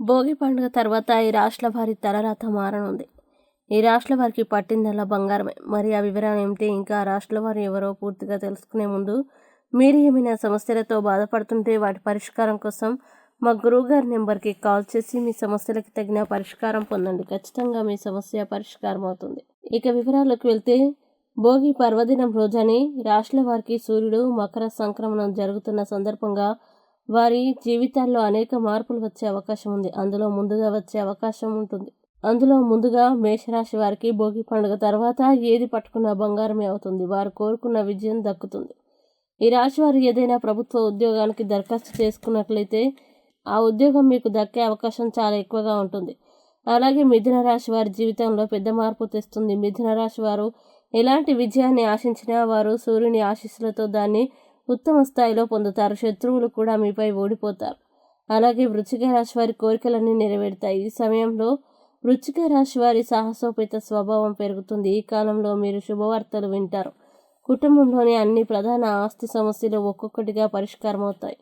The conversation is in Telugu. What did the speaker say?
భోగి పండుగ తర్వాత ఈ రాష్ట్రాల వారి తలరాత మారనుంది. ఈ రాష్ట్రాల వారికి పట్టిందల్లా బంగారమే. మరి ఆ వివరాలు ఏమిటి? ఇంకా ఆ రాష్ట్రాల వారు ఎవరో పూర్తిగా తెలుసుకునే ముందు మీరు ఏమైనా సమస్యలతో బాధపడుతుంటే వాటి పరిష్కారం కోసం మా గురువు గారి నెంబర్కి కాల్ చేసి మీ సమస్యలకు తగిన పరిష్కారం పొందండి. ఖచ్చితంగా మీ సమస్య పరిష్కారం అవుతుంది. ఇక వివరాలకు వెళ్తే భోగి పర్వదినం రోజని రాష్ట్రాల వారికి సూర్యుడు మకర సంక్రమణం జరుగుతున్న సందర్భంగా వారి జీవితాల్లో అనేక మార్పులు వచ్చే అవకాశం ఉంది. అందులో ముందుగా వచ్చే అవకాశం ఉంటుంది. అందులో ముందుగా మేషరాశి వారికి భోగి పండుగ తర్వాత ఏది పట్టుకున్న బంగారమే అవుతుంది. వారు కోరుకున్న విజయం దక్కుతుంది. ఈ రాశి వారు ఏదైనా ప్రభుత్వ ఉద్యోగానికి దరఖాస్తు చేసుకున్నట్లయితే ఆ ఉద్యోగం మీకు దక్కే అవకాశం చాలా ఎక్కువగా ఉంటుంది. అలాగే మిథున రాశి వారి జీవితంలో పెద్ద మార్పు తెస్తుంది. మిథున రాశి వారు ఎలాంటి విజయాన్ని ఆశించినా వారు సూర్యుని ఆశీస్సులతో దాన్ని ఉత్తమ స్థాయిలో పొందుతారు. శత్రువులు కూడా మీపై ఓడిపోతారు. అలాగే వృచ్చిక రాశి వారి కోరికలన్నీ నెరవేరుతాయి. ఈ సమయంలో వృచ్చిక రాశి వారి సాహసోపేత స్వభావం పెరుగుతుంది. ఈ కాలంలో మీరు శుభవార్తలు వింటారు. కుటుంబంలోని అన్ని ప్రధాన ఆస్తి సమస్యలు ఒక్కొక్కటిగా పరిష్కారం అవుతాయి